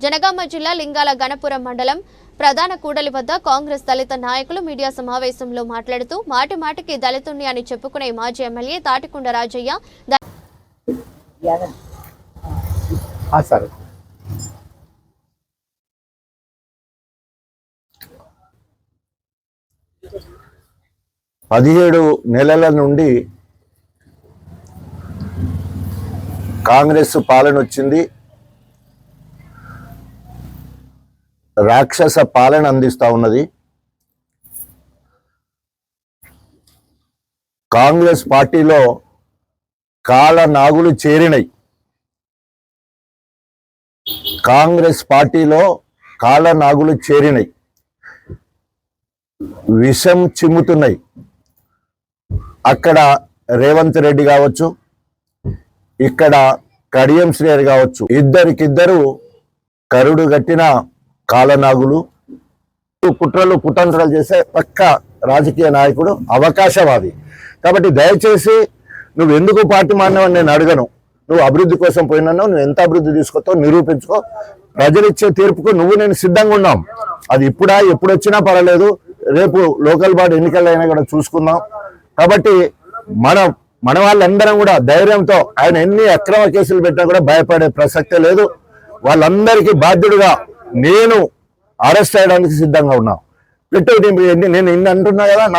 జనగామ జిల్లా లింగాల గణపురం మండలం ప్రధాన కూడలి వద్ద కాంగ్రెస్ దళిత నాయకులు మీడియా సమావేశంలో మాట్లాడుతూ మాటి మాటికి దళితుణ్ణి అని చెప్పుకునే మాజీ ఎమ్మెల్యే తాటికొండ రాజయ్య పదిహేడు నెలల నుండి కాంగ్రెస్ పాలన వచ్చింది. రాక్షస పాలన అందిస్తా ఉన్నది. కాంగ్రెస్ పార్టీలో కాలనాగులు చేరినై చేరినాయి. కాంగ్రెస్ పార్టీలో కాలనాగులు చేరినై చేరినాయి. విషం చిమ్ముతున్నాయి. అక్కడ రేవంత్ రెడ్డి కావచ్చు ఇక్కడ కడియం శ్రేయర్ కావచ్చు ఇద్దరికిద్దరు కరుడు గట్టిన కాలనాగులు కుట్రలు కుతంత్రాలు చేసే పక్క రాజకీయ నాయకుడు అవకాశవాది కాబట్టి దయచేసి నువ్వు ఎందుకు పార్టీ మారినావని నేను అడగను. నువ్వు అభివృద్ధి కోసం పోయినావు నువ్వు ఎంత అభివృద్ధి తీసుకొస్తావు నిరూపించుకో. ప్రజలిచ్చే తీర్పుకు నువ్వు నేను సిద్ధంగా ఉన్నాం. అది ఇప్పుడా ఎప్పుడు వచ్చినా పర్వాలేదు. రేపు లోకల్ బాడీ ఎన్నికలైనా కూడా చూసుకుందాం. కాబట్టి మన మన వాళ్ళందరం కూడా ధైర్యంతో ఆయన ఎన్ని అక్రమ కేసులు పెట్టినా కూడా భయపడే ప్రసక్తే లేదు. వాళ్ళందరికీ బాధ్యుడుగా నేను అరెస్ట్ చేయడానికి సిద్ధంగా ఉన్నా. పెట్టు నేను ఇన్ని అంటున్నా కదా నా